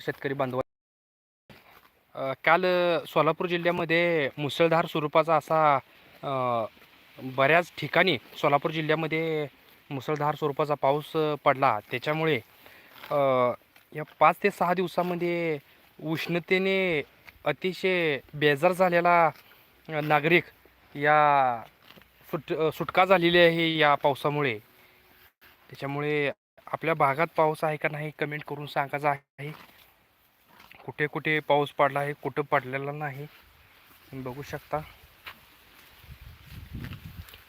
शेतकरी बांधव काल सोलापूर जिल्ह्यामध्ये मुसळधार स्वरूपाचा असा बऱ्याच ठिकाणी सोलापूर जिल्ह्यामध्ये मुसळधार स्वरूपाचा पाऊस पडला. त्याच्यामुळे या पाच ते सहा दिवसामध्ये उष्णतेने अतिशय बेजार झालेला नागरिक या सुट सुटका झालेली आहे या पावसामुळे. त्याच्यामुळे आपल्या भागात पाऊस आहे का नाही कमेंट करून सांगायचं आहे. कुठे कुठे पाऊस पडला आहे कुठं पडलेला नाही. बघू शकता.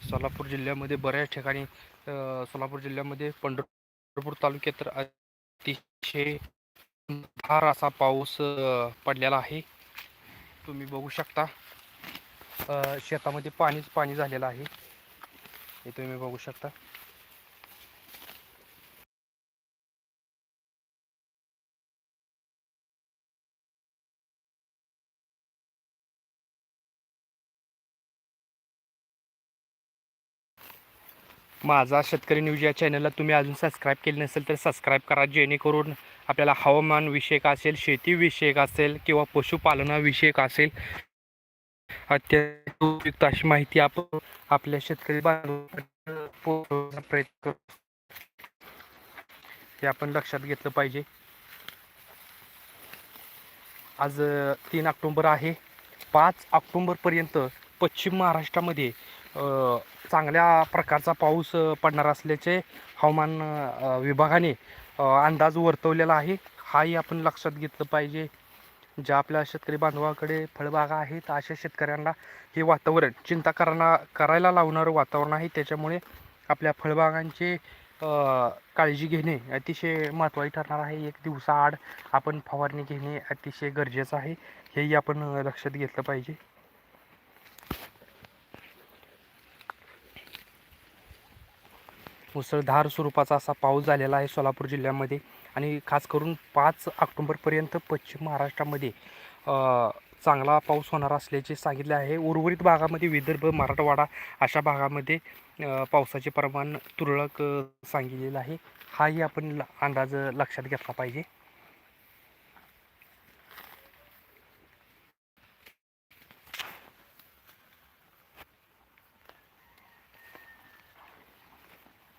सोलापूर जिल्ह्यामध्ये बऱ्याच ठिकाणी सोलापूर जिल्ह्यामध्ये पंढरपूर तालुक्यात तर अतिशय फार असा पाऊस पडलेला आहे. तुम्ही बघू शकता. शेतामध्ये पाणीच पाणी झालेलं आहे. हे तुम्ही बघू शकता. माझा शेतकरी न्यूज या चॅनलला तुम्ही अजून सबस्क्राईब केले नसेल तर सबस्क्राईब करा. जेणेकरून आपल्याला हवामानविषयक असेल शेतीविषयक असेल किंवा पशुपालनाविषयक असेल अत्यंत उपयुक्त अशी माहिती आपण आपल्या शेतकरी प्रयत्न करू हे आपण लक्षात घेतलं पाहिजे. आज तीन ऑक्टोंबर आहे. पाच ऑक्टोंबरपर्यंत पश्चिम महाराष्ट्रामध्ये चांगल्या प्रकारचा पाऊस पडणार असल्याचे हवामान विभागाने अंदाज वर्तवलेला आहे. हाही आपण लक्षात घेतलं पाहिजे. ज्या आपल्या शेतकरी बांधवाकडे फळबागा आहेत अशा शेतकऱ्यांना हे वातावरण चिंता करणा करायला लावणारं वातावरण आहे. त्याच्यामुळे आपल्या फळबागांची काळजी घेणे अतिशय महत्त्वाचे ठरणार आहे. एक दिवसाआड आपण फवारणी घेणे अतिशय गरजेचं आहे. हेही आपण लक्षात घेतलं पाहिजे. मुसळधार स्वरूपाचा असा पाऊस झालेला आहे सोलापूर जिल्ह्यामध्ये. आणि खास करून पाच ऑक्टोंबरपर्यंत पश्चिम महाराष्ट्रामध्ये चांगला पाऊस होणार असल्याचे सांगितले आहे. उर्वरित भागामध्ये विदर्भ मराठवाडा अशा भागामध्ये पावसाचे प्रमाण तुरळक सांगितलेलं आहे. हाही आपण ल- अंदाज लक्षात घेतला पाहिजे.